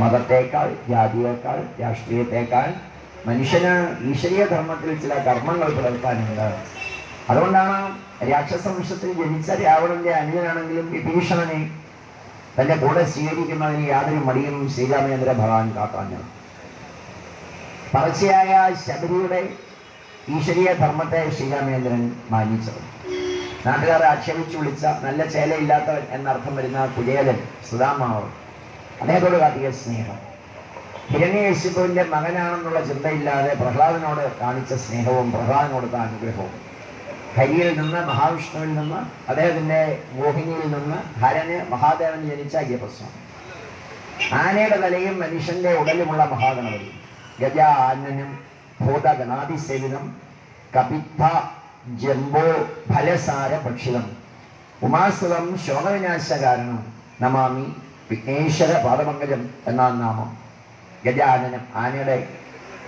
മതത്തേക്കാൾ ജാതിയേക്കാൾ രാഷ്ട്രീയത്തേക്കാൾ മനുഷ്യന് ഈശ്വരീയ ധർമ്മത്തിൽ ചില കർമ്മങ്ങൾ പുലർത്താനുണ്ട്. അതുകൊണ്ടാണ് രാക്ഷസവംശത്തിൽ ജനിച്ച രാവണന്റെ അനുജനാണെങ്കിലും വിഭീഷണനെ തന്റെ കൂടെ സ്വീകരിക്കുന്നതിന് യാതൊരു മടിയും ശ്രീരാമചന്ദ്ര ഭഗവാൻ കാട്ടാഞ്ഞത് പറച്ചയായ ശബരിയുടെ ഈശ്വരീയ ധർമ്മത്തെ ശ്രീരാമചന്ദ്രൻ മാനിച്ചത് നാട്ടുകാർ ആക്ഷേപിച്ചു വിളിച്ച നല്ല ചേലയില്ലാത്തവൻ എന്നർത്ഥം വരുന്ന കുചേലൻ സുധാമാവ് അദ്ദേഹത്തോട് കാട്ടിയ സ്നേഹം. ഹിരണ്യകശിപുവിന്റെ മകനാണെന്നുള്ള ചിന്തയില്ലാതെ പ്രഹ്ലാദനോട് കാണിച്ച സ്നേഹവും പ്രഹ്ലാദനോടുത്ത അനുഗ്രഹവും. ഹരിയിൽ നിന്ന് മഹാവിഷ്ണുവിൽ നിന്ന് അദ്ദേഹത്തിന്റെ മോഹിനിയിൽ നിന്ന് ഹരന് മഹാദേവൻ ജനിച്ച അയ്യപ്പസ്വാമി. ആനയുടെ തലയും മനുഷ്യന്റെ ഉടലുമുള്ള മഹാഗണപതി. ഗജ ആനനും ഭൂതഗണാതിസേവിതം കപിത്ത ജംബോ ഫലസാര ഭക്ഷിതം ഉമാസുതം ശോകവിനാശ കാരണം നമാമി വിഘ്നേശ്വര പാദമംഗലം എന്നാണ് നാമം ഗജാനനം ആനയുടെ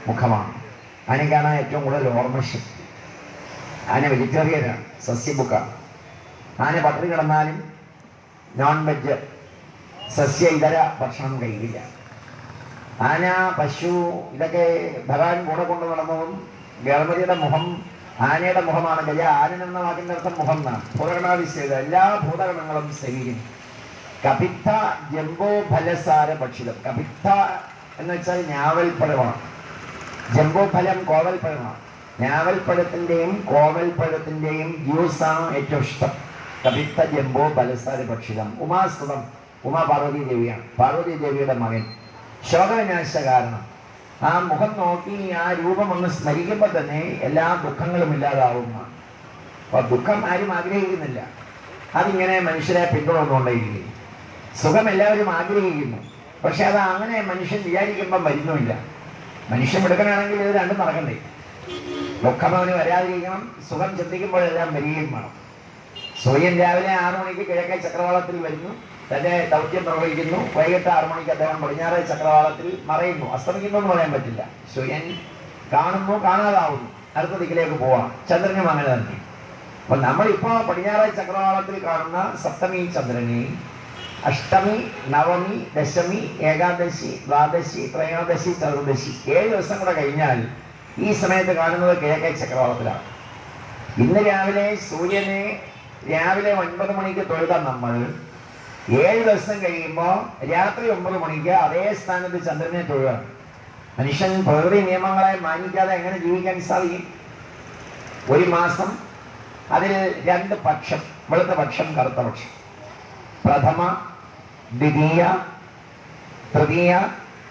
മുഖമാണ്. ആനയ്ക്കാണ് ഏറ്റവും കൂടുതൽ ഓർമ്മശക്തി. ആന വെജിറ്റേറിയനാണ് സസ്യബുക്കാണ് ആന പട്ടിണി കിടന്നാലും നോൺ വെജ് സസ്യ ഇതര ഭക്ഷണം കഴിയില്ല ആന പശു ഇതൊക്കെ ഭഗവാൻ കൂടെ കൊണ്ടു നടന്നതും ഗണപതിയുടെ മുഖം ആനയുടെ മുഖമാണ്. ഗജ ആനൻ എന്ന വാക്കിന്റെ അർത്ഥം മുഖം എന്നാണ്. ഭൂതഗണാതിശയത് എല്ലാ ഭൂതഗണങ്ങളും സേവിക്കും കപിത്ത ജംബോ ഫലസാര ഭക്ഷിതം. കപിത്ത എന്ന് വെച്ചാൽ ഞാവൽപ്പഴമാണ്. ജംബോ ഫലം കോവൽപ്പഴമാണ്. ഞാവൽപ്പഴത്തിന്റെയും കോവൽപ്പഴത്തിന്റെയും ജ്യൂസാണ് ഏറ്റവും ഇഷ്ടം. കവിത്ത ജംബോ ബലസാര ഭക്ഷിതം. ഉമാസ്തുതം ഉമാ പാർവതി ദേവിയാണ്. പാർവതി ദേവിയുടെ മകൻ. ശോകവിനാശ കാരണം. ആ മുഖം നോക്കി ആ രൂപം ഒന്ന് സ്മരിക്കുമ്പോൾ തന്നെ എല്ലാ ദുഃഖങ്ങളും ഇല്ലാതാവുന്ന. അപ്പൊ ദുഃഖം ആരും ആഗ്രഹിക്കുന്നില്ല. അതിങ്ങനെ മനുഷ്യരെ പിന്തുടർന്നുകൊണ്ടേയിരിക്കും സുഖം എല്ലാവരും ആഗ്രഹിക്കുന്നു. പക്ഷെ അത് അങ്ങനെ മനുഷ്യൻ വിചാരിക്കുമ്പോൾ വരുന്നുമില്ല. മനുഷ്യൻ എടുക്കണമാണെങ്കിൽ ഇത് രണ്ടും നടക്കണ്ടേ? ദുഃഖം അവന് വരാതിരിക്കണം സുഖം ചിന്തിക്കുമ്പോഴെല്ലാം വരികയും വേണം. സൂര്യൻ രാവിലെ ആറു മണിക്ക് കിഴക്കേ ചക്രവാളത്തിൽ വരുന്നു. തന്റെ ദൗത്യം നിർവഹിക്കുന്നു. വൈകിട്ട് ആറു മണിക്ക് അദ്ദേഹം പടിഞ്ഞാറേ ചക്രവാളത്തിൽ മറയുന്നു. അസ്തമിക്കുന്നു എന്ന് പറയാൻ പറ്റില്ല. സൂര്യൻ കാണുന്നു കാണാതാവുന്നു. അടുത്ത ദിക്കിലേക്ക് പോവാം. ചന്ദ്രനും അങ്ങനെ തന്നെ. അപ്പൊ നമ്മളിപ്പോ പടിഞ്ഞാറേ ചക്രവാളത്തിൽ കാണുന്ന സപ്തമി ചന്ദ്രനെ അഷ്ടമി നവമി ദശമി ഏകാദശി ദ്വാദശി ത്രയോദശി ചതുർദശി ഏഴ് ദിവസം കൂടെ കഴിഞ്ഞാൽ ഈ സമയത്ത് കാണുന്നത് കിഴക്കേ ചക്രവാളത്തിലാണ്. ഇന്ന് രാവിലെ സൂര്യനെ രാവിലെ ഒൻപത് മണിക്ക് തൊഴുത നമ്മൾ. ഏഴ് ദിവസം കഴിയുമ്പോൾ രാത്രി ഒമ്പത് മണിക്ക് അതേ സ്ഥാനത്ത് ചന്ദ്രനെ തൊഴുകയാണ്. മനുഷ്യൻ പ്രകൃതി നിയമങ്ങളെ മാനിക്കാതെ എങ്ങനെ ജീവിക്കാൻ സാധിക്കും? ഒരു മാസം അതിൽ രണ്ട് പക്ഷം വെളുത്ത പക്ഷം കറുത്ത പക്ഷം. പ്രഥമ ദ്വിതീയ തൃതീയ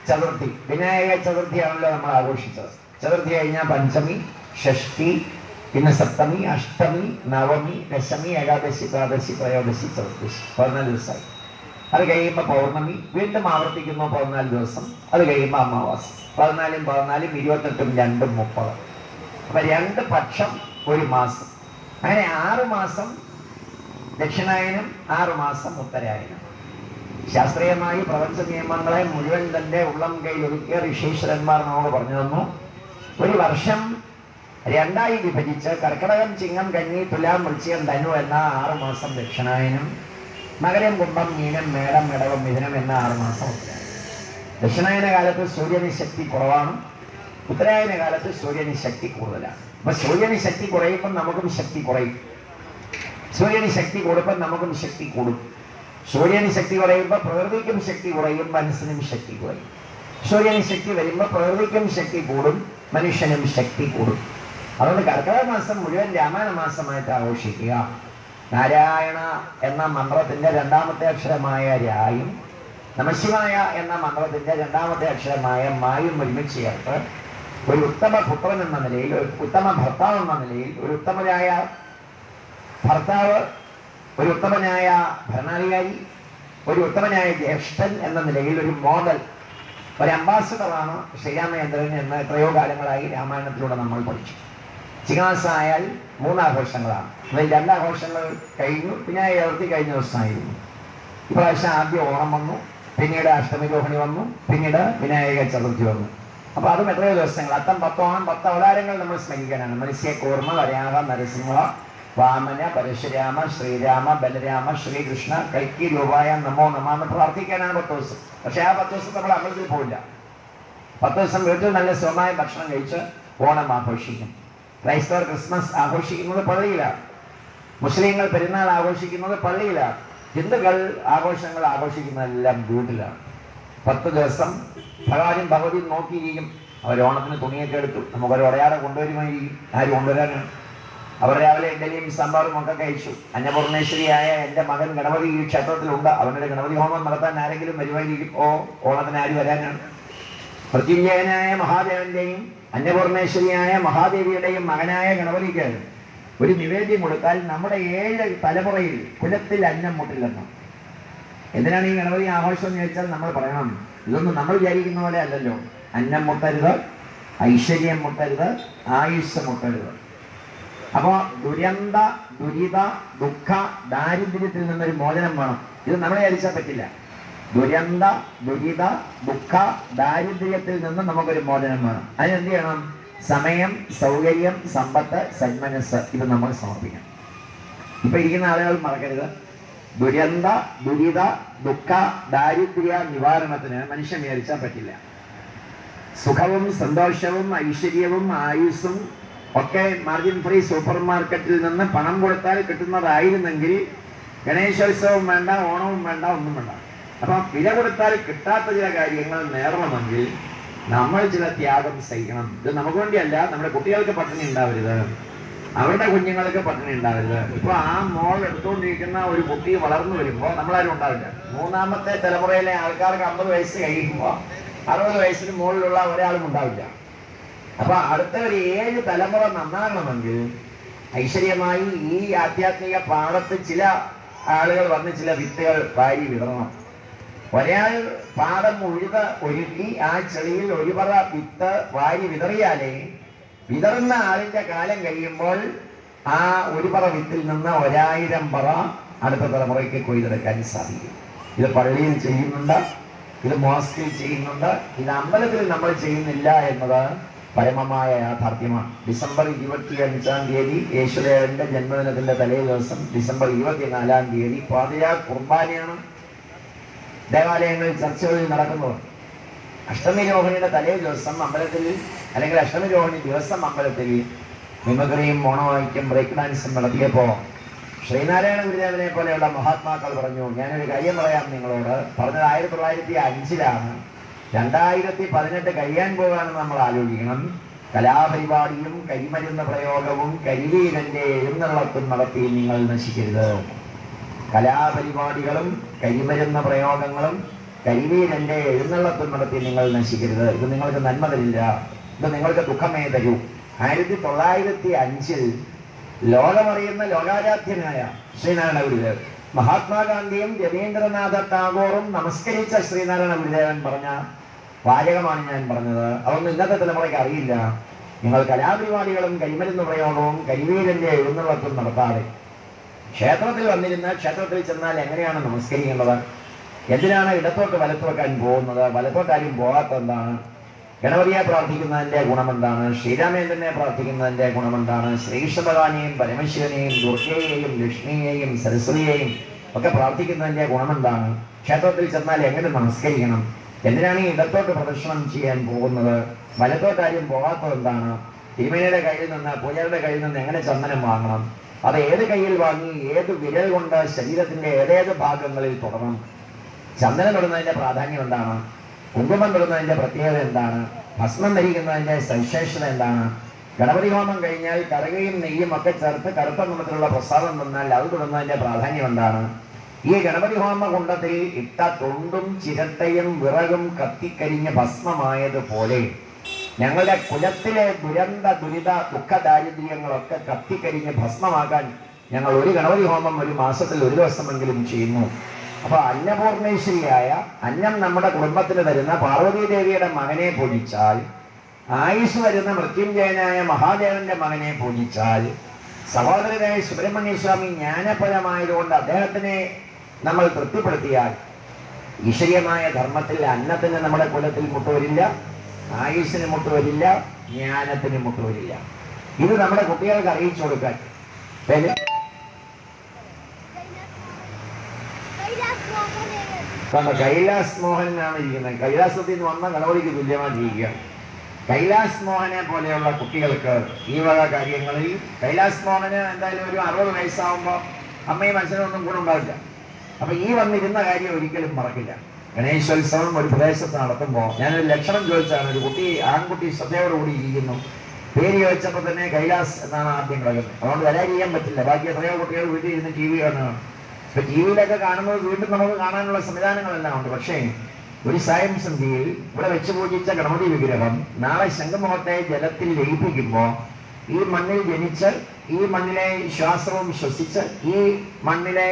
ചതുർത്ഥി. വിനായക ചതുർത്ഥിയാണല്ലോ നമ്മൾ ആഘോഷിച്ചത്. ചതുർത്ഥി കഴിഞ്ഞാൽ പഞ്ചമി ഷഷ്ടി പിന്നെ സപ്തമി അഷ്ടമി നവമി ദശമി ഏകാദശി ദ്വാദശി ത്രയോദശി ചതുർദശി പതിനാല് ദിവസമായി. അത് കഴിയുമ്പോൾ പൗർണമി വീണ്ടും ആവർത്തിക്കുന്നു പതിനാല് ദിവസം. അത് കഴിയുമ്പോൾ അമാവാസി. പതിനാലും പതിനാലും ഇരുപത്തെട്ടും രണ്ടും മുപ്പത്. അപ്പൊ രണ്ട് പക്ഷം ഒരു മാസം. അങ്ങനെ ആറ് മാസം ദക്ഷിണായനം ആറ് മാസം ഉത്തരായനം. ശാസ്ത്രീയമായി പ്രപഞ്ച നിയമങ്ങളെ മുഴുവൻ തന്റെ ഉള്ളം കയ്യിൽ ഒരുക്കിയ ഋഷീശ്വരന്മാർ നമുക്ക് പറഞ്ഞു തന്നു. ഒരു വർഷം രണ്ടായി വിഭജിച്ച് കർക്കിടകം ചിങ്ങം കന്നി തുലാം വൃശ്ചികം ധനു എന്ന ആറ് മാസം ദക്ഷിണായനം മകരം കുംഭം മീനം മേടം ഇടവം മിഥുനം എന്ന ആറ് മാസം ദക്ഷിണായന കാലത്ത് സൂര്യന് ശക്തി കുറവാണ്. ഉത്തരായന കാലത്ത് സൂര്യന് ശക്തി കൂടുതലാണ്. അപ്പൊ സൂര്യന് ശക്തി കുറയുമ്പോൾ നമുക്കും ശക്തി കുറയും. സൂര്യന് ശക്തി കൂടുമ്പോൾ നമുക്കും ശക്തി കൂടും. സൂര്യന് ശക്തി കുറയുമ്പോൾ പ്രകൃതിക്കും ശക്തി കുറയും മനസ്സിനും ശക്തി കുറയും. സൂര്യന് ശക്തി വരുമ്പോൾ പ്രകൃതിക്കും ശക്തി കൂടും. മനുഷ്യനും ശക്തി കൂടും. അതുകൊണ്ട് കർക്കിടക മാസം മുഴുവൻ രാമായണ മാസമായിട്ട് ആഘോഷിക്കുക. നാരായണ എന്ന മന്ത്രത്തിന്റെ രണ്ടാമത്തെ അക്ഷരമായ രായും നമശിവായ എന്ന മന്ത്രത്തിന്റെ രണ്ടാമത്തെ അക്ഷരമായ മായും ഒരുമിച്ച് ചേർത്ത് ഒരു ഉത്തമ പുത്രൻ എന്ന നിലയിൽ ഒരു ഉത്തമ ഭർത്താവ് എന്ന നിലയിൽ ഒരു ഉത്തമനായ ഭർത്താവ് ഒരു ഉത്തമനായ ഭരണാധികാരി ഒരു ഉത്തമനായ ജ്യേഷ്ഠൻ എന്ന നിലയിൽ ഒരു മോഡൽ ഒരു അംബാസഡറാണ് ശ്രീരാമചന്ദ്രൻ എന്ന് എത്രയോ കാലങ്ങളായി രാമായണത്തിലൂടെ നമ്മൾ പഠിച്ചു. ചിങ്ങമാസം ആയാൽ മൂന്നാഘോഷങ്ങളാണ്. അതിൽ രണ്ടാഘോഷങ്ങൾ കഴിഞ്ഞു പിന്നെ ഏർത്തി കഴിഞ്ഞ ദിവസമായിരുന്നു. ഇപ്രാവശ്യം ആദ്യം ഓണം വന്നു പിന്നീട് അഷ്ടമി രോഹിണി വന്നു പിന്നീട് വിനായക ചതുർത്ഥി വന്നു. അപ്പോൾ അതും എത്രയോ ദിവസങ്ങൾ. അത്തം പത്തോണം പത്ത് അവതാരങ്ങൾ നമ്മൾ സ്മരിക്കാനാണ് മത്സ്യ കൂർമ്മ വരാഹ നരസിംഹ വാമന പരശുരാമ ശ്രീരാമ ബലരാമ ശ്രീകൃഷ്ണ കൈക്കി രൂപായ നമോ നമ എന്ന് പ്രാർത്ഥിക്കാനാണ് പത്ത് ദിവസം. പക്ഷെ ആ പത്ത് ദിവസം നമ്മൾ അമ്പലത്തിൽ പോയില്ല പത്ത് ദിവസം വീട്ടിൽ നല്ല സുഖമായ ഭക്ഷണം കഴിച്ച് ഓണം ആഘോഷിക്കും. ക്രൈസ്തവർ ക്രിസ്മസ് ആഘോഷിക്കുന്നത് പള്ളിയിലാണ് മുസ്ലിങ്ങൾ പെരുന്നാൾ ആഘോഷിക്കുന്നത് പള്ളിയിലാണ് ഹിന്ദുക്കൾ ആഘോഷങ്ങൾ ആഘോഷിക്കുന്നതെല്ലാം വീട്ടിലാണ് പത്ത് ദിവസം ഭഗവാനും ഭഗവതിയും നോക്കിയിരിക്കും. അവർ ഓണത്തിന് തുണിയൊക്കെ എടുത്തു. നമുക്കൊരു ഉടയാടെ കൊണ്ടുവരുമായിരിക്കും. ആര് കൊണ്ടുവരാനാണ്. അവർ രാവിലെ ഇഡലിയും സാമ്പാറും ഒക്കെ കഴിച്ചു. അന്നപൂർണേശ്വരിയായ എന്റെ മകൻ ഗണപതി ഈ ക്ഷേത്രത്തിലുണ്ട്. അവനൊരു ഗണപതി ഹോമം നടത്താൻ ആരെങ്കിലും വരുവായിരിക്കും ഓ ഓണത്തിന് ആര് വരാനാണ്? മൃത്യുഞ്ജയനായ മഹാദേവന്റെയും അന്നപൂർണേശ്വരിയായ മഹാദേവിയുടെയും മകനായ ഗണപതിക്ക് ഒരു നിവേദ്യം കൊടുത്താൽ നമ്മുടെ ഏഴ് തലമുറയിൽ കുലത്തിൽ അന്നം മുട്ടില്ലെന്ന്. എന്തിനാണ് ഈ ഗണപതി ആഘോഷം എന്ന് ചോദിച്ചാൽ നമ്മൾ പറയണം. ഇതൊന്നും നമ്മൾ വിചാരിക്കുന്ന പോലെ അല്ലല്ലോ. അന്നം മുട്ടരുത് ഐശ്വര്യം മുട്ടരുത് ആയുസ് മുട്ടരുത്. അപ്പോൾ ദുരന്ത ദുരിത ദുഃഖ ദാരിദ്ര്യത്തിൽ നിന്നൊരു മോചനം വേണം. ഇത് നമ്മളെ അരിച്ചാൽ പറ്റില്ല. ദുരന്ത ദുരിത ദുഃഖ ദാരിദ്ര്യത്തിൽ നിന്ന് നമുക്കൊരു മോചനം വേണം. അതിനെന്ത് ചെയ്യണം? സമയം സൗകര്യം സമ്പത്ത് സന്മനസ് ഇത് നമ്മൾ സമർപ്പിക്കണം. ഇപ്പൊ ഇരിക്കുന്ന ആളുകൾ മറക്കരുത്. ദുരന്ത ദുരിത ദുഃഖ ദാരിദ്ര്യ നിവാരണത്തിന് മനുഷ്യൻ വിചാരിച്ചാൽ പറ്റില്ല. സുഖവും സന്തോഷവും ഐശ്വര്യവും ആയുസ്സും ഒക്കെ മാർജിൻ ഫ്രീ സൂപ്പർ മാർക്കറ്റിൽ നിന്ന് പണം കൊടുത്താൽ കിട്ടുന്നതായിരുന്നെങ്കിൽ ഗണേശോത്സവം വേണ്ട ഓണവും വേണ്ട ഒന്നും വേണ്ട. അപ്പം വില കൊടുത്താൽ കിട്ടാത്ത ചില കാര്യങ്ങൾ നേടണമെങ്കിൽ നമ്മൾ ചില ത്യാഗം സഹിക്കണം ഇത് നമുക്ക് വേണ്ടിയല്ല നമ്മുടെ കുട്ടികൾക്ക് പട്ടിണി ഉണ്ടാവരുത്. അവരുടെ കുഞ്ഞുങ്ങൾക്ക് പട്ടിണി ഉണ്ടാവരുത്. ഇപ്പൊ ആ മോൾ എടുത്തുകൊണ്ടിരിക്കുന്ന ഒരു കുട്ടി വളർന്നു വരുമ്പോൾ നമ്മളാരും ഉണ്ടാവില്ല. മൂന്നാമത്തെ തലമുറയിലെ ആൾക്കാർക്ക് അമ്പത് വയസ്സ് കഴിയുമ്പോൾ അറുപത് വയസ്സിന് മുകളിലുള്ള ഒരാളും ഉണ്ടാവില്ല. അപ്പൊ അടുത്ത ഒരു ഏഴ് തലമുറ നന്നാകണമെങ്കിൽ ഐശ്വര്യമായി ഈ ആധ്യാത്മിക പാടത്ത് ചില ആളുകൾ വന്ന് ചില വിത്തുകൾ വാരി വിടണം. ഒരാൾ പാടം ഉഴുത ഒരുക്കി ആ ചെളിയിൽ ഒരുപറ വിത്ത് വാരി വിതറിയാലേ വിതറുന്ന ആളിന്റെ കാലം കഴിയുമ്പോൾ ആ ഒരുപറ വിത്തിൽ നിന്ന് ഒരായിരം പറ അടുത്ത തലമുറയ്ക്ക് കൊയ്തെടുക്കാൻ സാധിക്കും. ഇത് പള്ളിയിൽ ചെയ്യുന്നുണ്ട് ഇത് മോസ്കിൽ ചെയ്യുന്നുണ്ട് ഇത് അമ്പലത്തിൽ നമ്മൾ ചെയ്യുന്നില്ല എന്നത് പരമമായ യാഥാർത്ഥ്യമാണ് ഡിസംബർ ഇരുപത്തി അഞ്ചാം തീയതി യേശുദേവന്റെ ജന്മദിനത്തിന്റെ തലേ ദിവസം ഡിസംബർ ഇരുപത്തിനാലാം തീയതി പാതിരാ കുർബാനയാണ് ദേവാലയങ്ങളിൽ ചർച്ചകളിൽ നടക്കുന്നത്. അഷ്ടമി രോഹിണിയുടെ തലേ ദിവസം അമ്പലത്തിൽ അല്ലെങ്കിൽ അഷ്ടമി രോഹിണി ദിവസം അമ്പലത്തിൽ മിമക്രിയും മോണവായിക്കും ബ്രേക്ക് ഡാൻസും നടത്തിയപ്പോൾ ശ്രീനാരായണ ഗുരുദേവനെ പോലെയുള്ള മഹാത്മാക്കൾ പറഞ്ഞു ഞാനൊരു കാര്യം പറയാം നിങ്ങളോട്. പറഞ്ഞത് ആയിരത്തി തൊള്ളായിരത്തി അഞ്ചിലാണ്. രണ്ടായിരത്തി പതിനെട്ട് കഴിയാൻ പോകാണെന്ന് നമ്മൾ ആലോചിക്കണം. കലാപരിപാടിയും കരിമരുന്ന് പ്രയോഗവും കരിവീരന്റെ എഴുന്നള്ളത്തും നടത്തി നിങ്ങൾ നശിക്കരുത്. കലാപരിപാടികളും കരിമരുന്ന പ്രയോഗങ്ങളും കരിവീരന്റെ എഴുന്നള്ളത്തും നടത്തി നിങ്ങൾ നശിക്കരുത്. ഇത് നിങ്ങൾക്ക് നന്മ തരില്ല. ഇത് നിങ്ങൾക്ക് ദുഃഖമേ തരൂ. ആയിരത്തി തൊള്ളായിരത്തി അഞ്ചിൽ ലോകമറിയുന്ന ലോകാരാധ്യനായ ശ്രീനാരായണ ഗുരുദേവൻ മഹാത്മാഗാന്ധിയും രവീന്ദ്രനാഥ ടാഗോറും നമസ്കരിച്ച ശ്രീനാരായണ ഗുരുദേവൻ പറഞ്ഞ വാചകമാണ് ഞാൻ പറഞ്ഞത്. അതൊന്നും ഇന്നത്തെ തലമുറയ്ക്ക് അറിയില്ല. നിങ്ങൾ കലാപരിപാടികളും കരിമരുന്ന് പ്രയോഗവും കരിവീരന്റെ എഴുന്നള്ളത്തും നടത്താതെ ക്ഷേത്രത്തിൽ വന്നിരുന്ന ക്ഷേത്രത്തിൽ ചെന്നാൽ എങ്ങനെയാണ് നമസ്കരിക്കേണ്ടത്? എന്തിനാണ് ഇടത്തോട്ട് വലത്തോക്കാൻ പോകുന്നത്? വലത്തോട്ടാരും പോകാത്ത എന്താണ്? ഗണപതിയെ പ്രാർത്ഥിക്കുന്നതിന്റെ ഗുണമെന്താണ്? ശ്രീരാമേന്ദ്രനെ പ്രാർത്ഥിക്കുന്നതിന്റെ ഗുണമെന്താണ്? ശ്രീകൃഷ്ണഭഗവാനെയും പരമശിവനെയും ദുർഗയെയും ലക്ഷ്മിയെയും സരസ്വതിയെയും ഒക്കെ പ്രാർത്ഥിക്കുന്നതിന്റെ ഗുണമെന്താണ്? ക്ഷേത്രത്തിൽ ചെന്നാൽ എങ്ങനെ നമസ്കരിക്കണം? എന്തിനാണ് ഈ ഇടത്തോട്ട് പ്രദർശനം ചെയ്യാൻ പോകുന്നത്? വലത്തോട്ടാരും പോകാത്തത് എന്താണ്? തിരുമേനിയുടെ കയ്യിൽ നിന്ന് പൂജാരുടെ കയ്യിൽ നിന്ന് എങ്ങനെ ചന്ദനം വാങ്ങണം? അത് ഏത് കയ്യിൽ വാങ്ങി ഏത് വിരൽ കൊണ്ട് ശരീരത്തിന്റെ ഏതേത് ഭാഗങ്ങളിൽ തുടരണം ചന്ദനം തൊടുന്നതിന്റെ പ്രാധാന്യം എന്താണ്? കുങ്കുമം തൊടുന്നതിന്റെ പ്രത്യേകത എന്താണ്? ഭസ്മം ധരിക്കുന്നതിന്റെ സവിശേഷത എന്താണ്? ഗണപതി ഹോമം കഴിഞ്ഞാൽ കറുകയും നെയ്യും ഒക്കെ ചേർത്ത് കറുത്ത നിറത്തിലുള്ള പ്രസാദം തന്നാൽ അത് തൊടുന്നതിന്റെ പ്രാധാന്യം എന്താണ്? ഈ ഗണപതി ഹോമ കുണ്ടത്തിൽ ഇട്ട തൊണ്ടും ചിരട്ടയും വിറകും കത്തിക്കരിഞ്ഞ് ഭസ്മമായതുപോലെ ഞങ്ങളുടെ കുലത്തിലെ ദുരന്ത ദുരിത ദുഃഖ ദാരിദ്ര്യങ്ങളൊക്കെ കത്തിക്കരിഞ്ഞ് ഭസ്മമാകാൻ ഞങ്ങൾ ഒരു ഗണപതി ഹോമം ഒരു മാസത്തിൽ ഒരു ദിവസമെങ്കിലും ചെയ്യുന്നു. അപ്പൊ അന്നപൂർണേശ്വരിയായ അന്നം നമ്മുടെ കുടുംബത്തിന് തരുന്ന പാർവതി ദേവിയുടെ മകനെ പൂജിച്ചാൽ ആയുസ് വരുന്ന മൃത്യുഞ്ജയനായ മഹാദേവന്റെ മകനെ പൂജിച്ചാൽ സഹോദരനായ സുബ്രഹ്മണ്യ സ്വാമി ജ്ഞാനപരമായതുകൊണ്ട് അദ്ദേഹത്തിനെ നമ്മൾ തൃപ്തിപ്പെടുത്തിയാൽ വിഷയമായ ധർമ്മത്തിൽ അന്നത്തിന് നമ്മുടെ കുലത്തിൽ മുട്ടുവരില്ല ആയുസിന് മുട്ടുവരില്ല ജ്ഞാനത്തിന് മുട്ടുവരില്ല. ഇത് നമ്മുടെ കുട്ടികൾക്ക് അറിയിച്ചു കൊടുക്കാൻ. മോഹൻ കൈലാസ് മോഹനാണ് ഇരിക്കുന്നത്. കൈലാസത്തിൽ നിന്ന് വന്ന ഗണപതിക്ക് ജീവിക്കുക. കൈലാസ് മോഹനെ പോലെയുള്ള കുട്ടികൾക്ക് ഈ വക കാര്യങ്ങളിൽ കൈലാസ് മോഹന് എന്തായാലും ഒരു അറുപത് വയസ്സാവുമ്പോൾ അമ്മയും അച്ഛനും ഒന്നും കൂടെ ഉണ്ടാവില്ല. അപ്പൊ ഈ വന്നിരുന്ന കാര്യം ഒരിക്കലും മറക്കില്ല. ഗണേശോത്സവം ഒരു പ്രദേശത്ത് നടത്തുമ്പോൾ ഞാനൊരു ലക്ഷണം ചോദിച്ചാണ്. ഒരു കുട്ടി ആൺകുട്ടി ശ്രദ്ധയോടുകൂടി ഇരിക്കുന്നു. പേര് ചോദിച്ചപ്പോൾ തന്നെ കൈലാസ് എന്നാണ് ആദ്യം കിടക്കുന്നത് അതുകൊണ്ട് വരാതിരിക്കാൻ പറ്റില്ല. ബാക്കി എത്രയോ കുട്ടികൾ വീട്ടിൽ ഇരുന്ന് ടി വി കാണുകയാണ്. ഇപ്പൊ ടി വിയിലൊക്കെ കാണുന്നത് വീണ്ടും നമുക്ക് കാണാനുള്ള സംവിധാനങ്ങളെല്ലാം ഉണ്ട്. പക്ഷേ ഒരു സായം സന്ധ്യയിൽ ഇവിടെ വെച്ച് പൂജിച്ച ഗണപതി വിഗ്രഹം നാളെ ശംഖുമുഖത്തെ ജലത്തിൽ ലയിപ്പിക്കുമ്പോൾ ഈ മണ്ണിൽ ജനിച്ച് ഈ മണ്ണിലെ ശ്വാസവും ശ്വസിച്ച് ഈ മണ്ണിലെ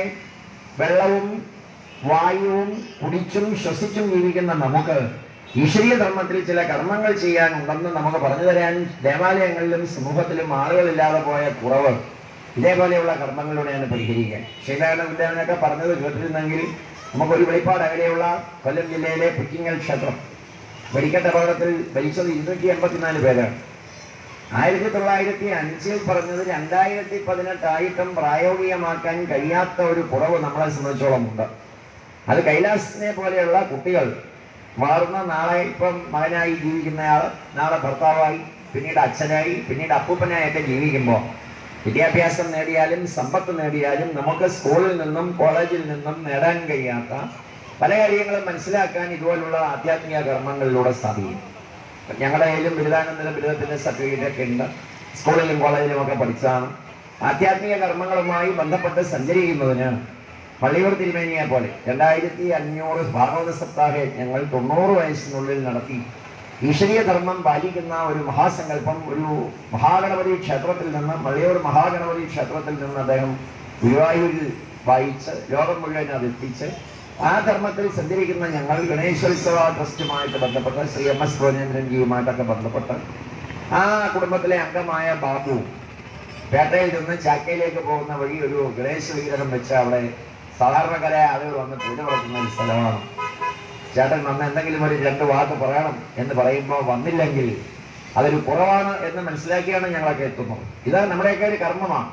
വെള്ളവും വായുവും കുടിച്ചും ശ്വസിച്ചും ജീവിക്കുന്ന നമുക്ക് ഈശ്വരീയ ധർമ്മത്തിൽ ചില കർമ്മങ്ങൾ ചെയ്യാനുണ്ടെന്ന് നമുക്ക് പറഞ്ഞു തരാൻ ദേവാലയങ്ങളിലും സമൂഹത്തിലും ആളുകളില്ലാതെ പോയ കുറവ് ഇതേപോലെയുള്ള കർമ്മങ്ങളിലൂടെയാണ് പരിഹരിക്കുക ശ്രീനാരായണ വിദ്യാനൊക്കെ പറഞ്ഞത് കേട്ടിരുന്നെങ്കിൽ നമുക്കൊരു വെളിപ്പാട് അകലെയുള്ള കൊല്ലം ജില്ലയിലെ പുറ്റിങ്ങൽ ക്ഷേത്രം. വെടിക്കെട്ട് മരിച്ചത് ഇരുന്നൂറ്റി എൺപത്തിനാല് പേരാണ്. ആയിരത്തി തൊള്ളായിരത്തി അഞ്ചിൽ പറഞ്ഞത് രണ്ടായിരത്തി പതിനെട്ടായിട്ടും പ്രായോഗികമാക്കാൻ കഴിയാത്ത ഒരു കുറവ് നമ്മളെ സംബന്ധിച്ചോളം ഉണ്ട്. അത് കൈലാസിനെ പോലെയുള്ള കുട്ടികൾ വളർന്ന നാളെ ഇപ്പം മകനായി ജീവിക്കുന്നയാൾ നാളെ ഭർത്താവായി പിന്നീട് അച്ഛനായി പിന്നീട് അപ്പൂപ്പനായൊക്കെ ജീവിക്കുമ്പോൾ വിദ്യാഭ്യാസം നേടിയാലും സമ്പത്ത് നേടിയാലും നമുക്ക് സ്കൂളിൽ നിന്നും കോളേജിൽ നിന്നും നേടാൻ കഴിയാത്ത പല കാര്യങ്ങളും മനസ്സിലാക്കാൻ ഇതുപോലുള്ള ആധ്യാത്മിക കർമ്മങ്ങളിലൂടെ സാധിക്കും. ഞങ്ങളുടെ കയ്യിലും ബിരുദാനന്തര ബിരുദത്തിന്റെ സർട്ടിഫിക്കറ്റ് ഒക്കെ ഉണ്ട്. സ്കൂളിലും കോളേജിലും ഒക്കെ പഠിച്ചതാണ് ആധ്യാത്മിക കർമ്മങ്ങളുമായി ബന്ധപ്പെട്ട് സഞ്ചരിക്കുന്നതിന് പള്ളിയൂർ തിരുമേനിയെ പോലെ രണ്ടായിരത്തി അഞ്ഞൂറ് ഭാഗവത സപ്താഹ ഞങ്ങൾ തൊണ്ണൂറ് വയസ്സിനുള്ളിൽ നടത്തി. ഈശ്വരീയ ധർമ്മം പാലിക്കുന്ന ഒരു മഹാസങ്കല്പം ഒരു മഹാഗണപതി ക്ഷേത്രത്തിൽ നിന്ന് പള്ളിയൂർ മഹാഗണപതി ക്ഷേത്രത്തിൽ നിന്ന് അദ്ദേഹം ഗുരുവായൂരിൽ വായിച്ച് ലോകം മുഴുവൻ അത് എത്തിച്ച് ആ ധർമ്മത്തിൽ സഞ്ചരിക്കുന്ന ഞങ്ങൾ ഗണേശോത്സവ ട്രസ്റ്റുമായിട്ട് ബന്ധപ്പെട്ട് ശ്രീ എം എസ് ഗോനേന്ദ്രൻജിയുമായിട്ടൊക്കെ ബന്ധപ്പെട്ട് ആ കുടുംബത്തിലെ അംഗമായ ബാബു പേട്ടയിൽ നിന്ന് ചാക്കയിലേക്ക് പോകുന്ന വഴി ഒരു ഗണേശ വിഗ്രഹം വെച്ച് അവിടെ സാധാരണക്കാരായ ആളുകൾ വന്ന് പൂജ നടത്തുന്ന ഒരു സ്ഥലമാണ്. ചേട്ടൻ വന്ന് എന്തെങ്കിലും ഒരു രണ്ട് വാക്ക് പറയണം എന്ന് പറയുമ്പോൾ വന്നില്ലെങ്കിൽ അതൊരു കുറവാണ് എന്ന് മനസ്സിലാക്കിയാണ് ഞങ്ങളൊക്കെ എത്തുന്നത്. ഇതാണ് നമ്മുടെയൊക്കെ ഒരു കർമ്മമാണ്.